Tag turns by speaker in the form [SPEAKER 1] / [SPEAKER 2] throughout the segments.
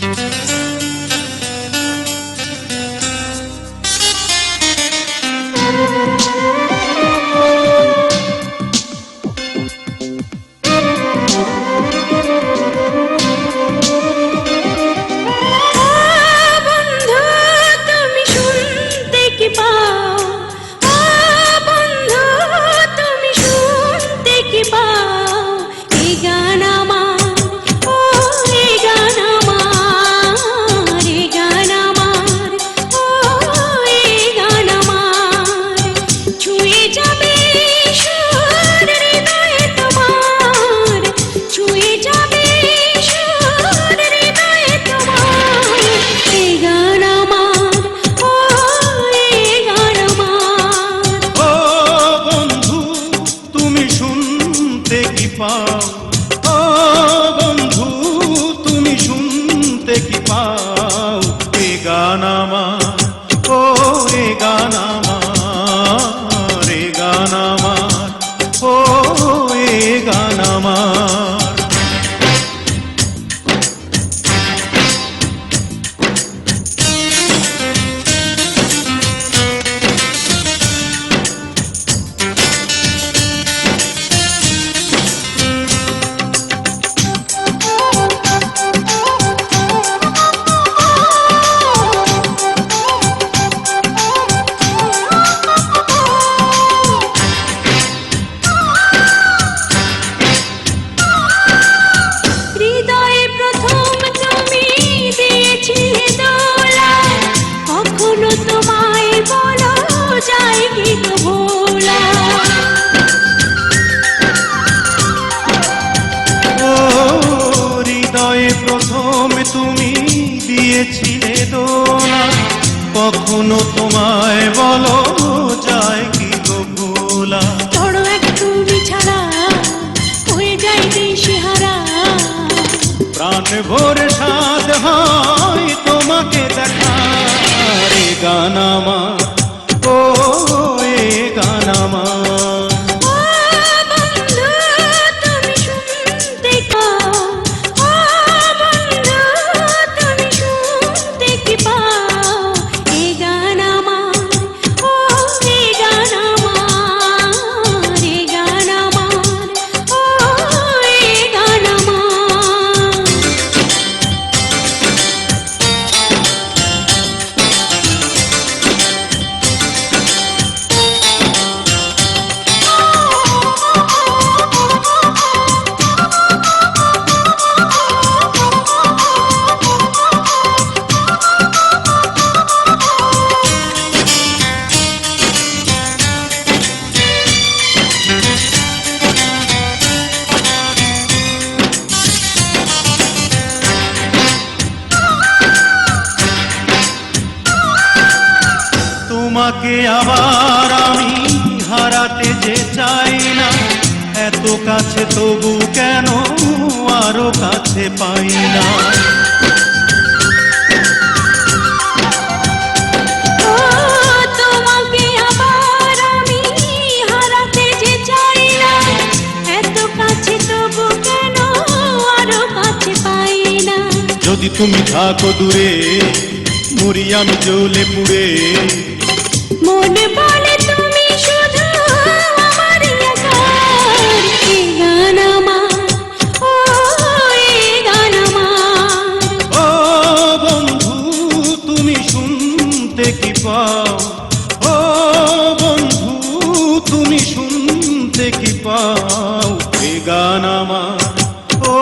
[SPEAKER 1] Thank you. আমার প্রথম তুমি দিয়েছিলে দোলা। কখনো তোমায় বলো যায় কি গো ভোলা। ধরো এক তুমি ছাড়া হয়ে যায় দিশেহারা
[SPEAKER 2] প্রাণ ভরে সাধ হয় তোমাকে দেখা। রে গান আমার তোমাকে আবার আমি হারাতে যে চাই না। এত কাছে তবু কেন আরও কাছে পাই না?
[SPEAKER 1] ও তোমাকে আবার আমি হারাতে যে চাই না। এত কাছে তবু কেন আরও কাছে পাই না?
[SPEAKER 2] যদি তুমি থাকো দূরে মরি আমি জ্বলে পুড়ে পাও? এ গান আমার ও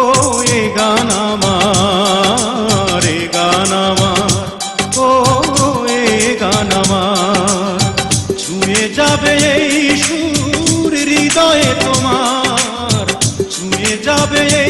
[SPEAKER 2] এ গান আমার এ গান আমার ও এ গান যাবে এই সুর হৃদয়ে তোমার
[SPEAKER 1] ছুঁয়ে যাবে এই